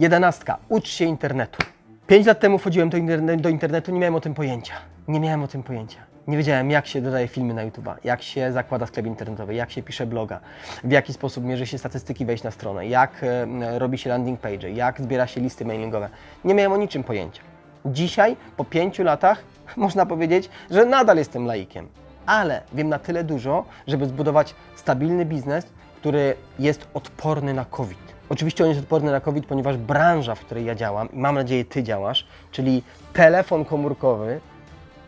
Jedenastka. Ucz się internetu. Pięć lat temu wchodziłem do, interne- do internetu, nie miałem o tym pojęcia. Nie miałem o tym pojęcia. Nie wiedziałem, jak się dodaje filmy na YouTube'a, jak się zakłada sklep internetowy, jak się pisze bloga, w jaki sposób mierzy się statystyki wejść na stronę, jak e, robi się landing page, jak zbiera się listy mailingowe. Nie miałem o niczym pojęcia. Dzisiaj, po pięciu latach, można powiedzieć, że nadal jestem laikiem. Ale wiem na tyle dużo, żeby zbudować stabilny biznes, który jest odporny na COVID. Oczywiście on jest odporny na COVID, ponieważ branża, w której ja działam i mam nadzieję Ty działasz, czyli telefon komórkowy,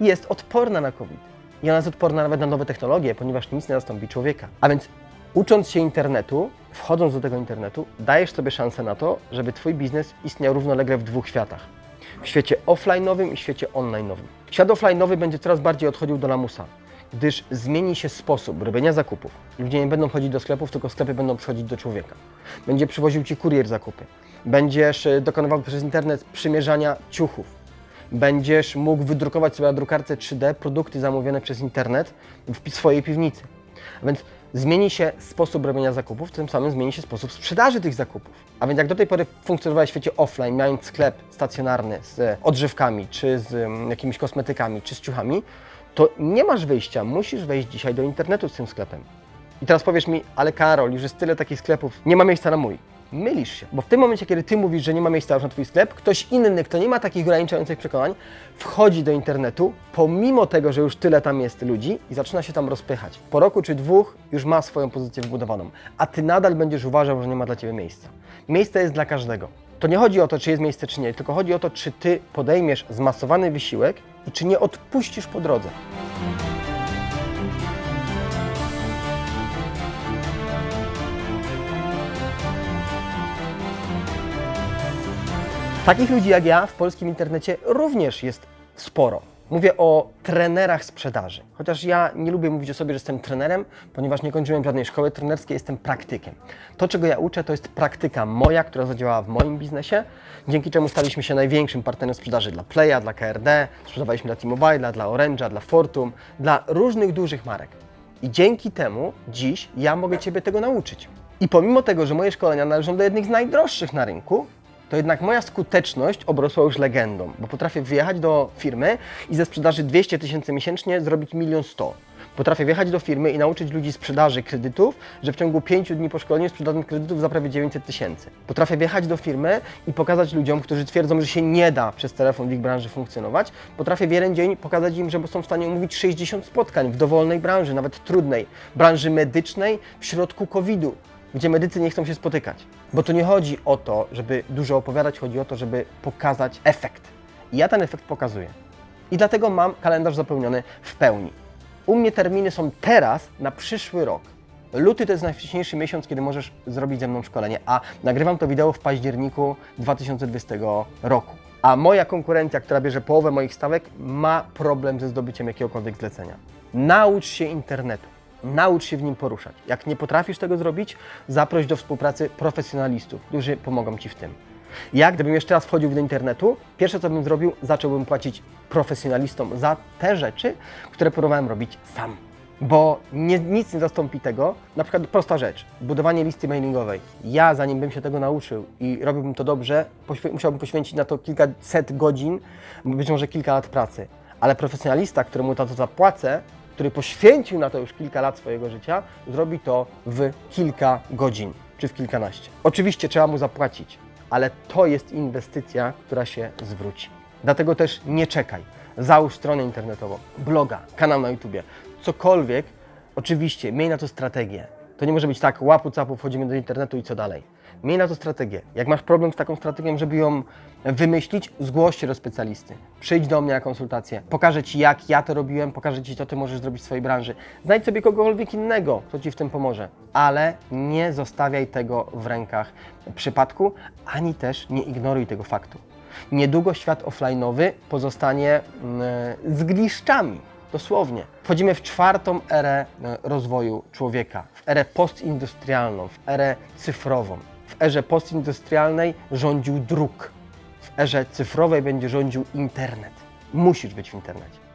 jest odporna na COVID. I ona jest odporna nawet na nowe technologie, ponieważ nic nie zastąpi człowieka. A więc ucząc się internetu, wchodząc do tego internetu, dajesz sobie szansę na to, żeby Twój biznes istniał równolegle w dwóch światach. W świecie offline'owym i świecie online'owym. Świat offline'owy będzie coraz bardziej odchodził do lamusa, gdyż zmieni się sposób robienia zakupów. Ludzie nie będą chodzić do sklepów, tylko sklepy będą przychodzić do człowieka. Będzie przywoził Ci kurier zakupy. Będziesz e, dokonywał przez internet przymierzania ciuchów. Będziesz mógł wydrukować sobie na drukarce 3D produkty zamówione przez internet w swojej piwnicy. A więc zmieni się sposób robienia zakupów, tym samym zmieni się sposób sprzedaży tych zakupów. A więc jak do tej pory funkcjonowałeś w świecie offline, mając sklep stacjonarny z odżywkami, czy z mm, jakimiś kosmetykami, czy z ciuchami, to nie masz wyjścia, musisz wejść dzisiaj do internetu z tym sklepem. I teraz powiesz mi, ale Karol, już jest tyle takich sklepów, nie ma miejsca na mój. Mylisz się, bo w tym momencie, kiedy ty mówisz, że nie ma miejsca już na twój sklep, ktoś inny, kto nie ma takich ograniczających przekonań, wchodzi do internetu, pomimo tego, że już tyle tam jest ludzi i zaczyna się tam rozpychać. Po roku czy dwóch już ma swoją pozycję wbudowaną, a ty nadal będziesz uważał, że nie ma dla ciebie miejsca. Miejsce jest dla każdego. To nie chodzi o to, czy jest miejsce, czy nie, tylko chodzi o to, czy ty podejmiesz zmasowany wysiłek i czy nie odpuścisz po drodze. Takich ludzi jak ja w polskim internecie również jest sporo. Mówię o trenerach sprzedaży. Chociaż ja nie lubię mówić o sobie, że jestem trenerem, ponieważ nie kończyłem żadnej szkoły trenerskiej, jestem praktykiem. To, czego ja uczę, to jest praktyka moja, która zadziałała w moim biznesie, dzięki czemu staliśmy się największym partnerem sprzedaży dla Playa, dla KRD, sprzedawaliśmy dla T-Mobile'a, dla Orange'a, dla Fortum, dla różnych dużych marek. I dzięki temu dziś ja mogę Ciebie tego nauczyć. I pomimo tego, że moje szkolenia należą do jednych z najdroższych na rynku, to jednak moja skuteczność obrosła już legendą, bo potrafię wyjechać do firmy i ze sprzedaży 200 tysięcy miesięcznie zrobić milion sto. Potrafię wjechać do firmy i nauczyć ludzi sprzedaży kredytów, że w ciągu 5 dni po szkoleniu sprzedam kredytów za prawie 900 tysięcy. Potrafię wjechać do firmy i pokazać ludziom, którzy twierdzą, że się nie da przez telefon w ich branży funkcjonować. Potrafię w jeden dzień pokazać im, że są w stanie umówić 60 spotkań w dowolnej branży, nawet trudnej, branży medycznej w środku COVID-u gdzie medycy nie chcą się spotykać. Bo to nie chodzi o to, żeby dużo opowiadać, chodzi o to, żeby pokazać efekt. I ja ten efekt pokazuję. I dlatego mam kalendarz zapełniony w pełni. U mnie terminy są teraz na przyszły rok. Luty to jest najwcześniejszy miesiąc, kiedy możesz zrobić ze mną szkolenie, a nagrywam to wideo w październiku 2020 roku. A moja konkurencja, która bierze połowę moich stawek, ma problem ze zdobyciem jakiegokolwiek zlecenia. Naucz się internetu. Naucz się w nim poruszać. Jak nie potrafisz tego zrobić, zaproś do współpracy profesjonalistów, którzy pomogą Ci w tym. Ja, gdybym jeszcze raz wchodził do internetu, pierwsze co bym zrobił, zacząłbym płacić profesjonalistom za te rzeczy, które próbowałem robić sam. Bo nie, nic nie zastąpi tego, na przykład prosta rzecz, budowanie listy mailingowej. Ja, zanim bym się tego nauczył i robiłbym to dobrze, musiałbym poświęcić na to kilkaset godzin, być może kilka lat pracy. Ale profesjonalista, któremu na to zapłacę, który poświęcił na to już kilka lat swojego życia, zrobi to w kilka godzin czy w kilkanaście. Oczywiście trzeba mu zapłacić, ale to jest inwestycja, która się zwróci. Dlatego też nie czekaj. Załóż stronę internetową, bloga, kanał na YouTubie, cokolwiek. Oczywiście miej na to strategię. To nie może być tak, łapu capu, wchodzimy do internetu i co dalej. Miej na to strategię. Jak masz problem z taką strategią, żeby ją wymyślić, zgłoś się do specjalisty. Przyjdź do mnie na konsultację. Pokażę Ci, jak ja to robiłem, pokażę Ci, co Ty możesz zrobić w swojej branży. Znajdź sobie kogokolwiek innego, kto Ci w tym pomoże. Ale nie zostawiaj tego w rękach przypadku, ani też nie ignoruj tego faktu. Niedługo świat offline'owy pozostanie mm, z gliszczami. Dosłownie. Wchodzimy w czwartą erę e, rozwoju człowieka, w erę postindustrialną, w erę cyfrową. W erze postindustrialnej rządził druk, w erze cyfrowej będzie rządził internet. Musisz być w internecie.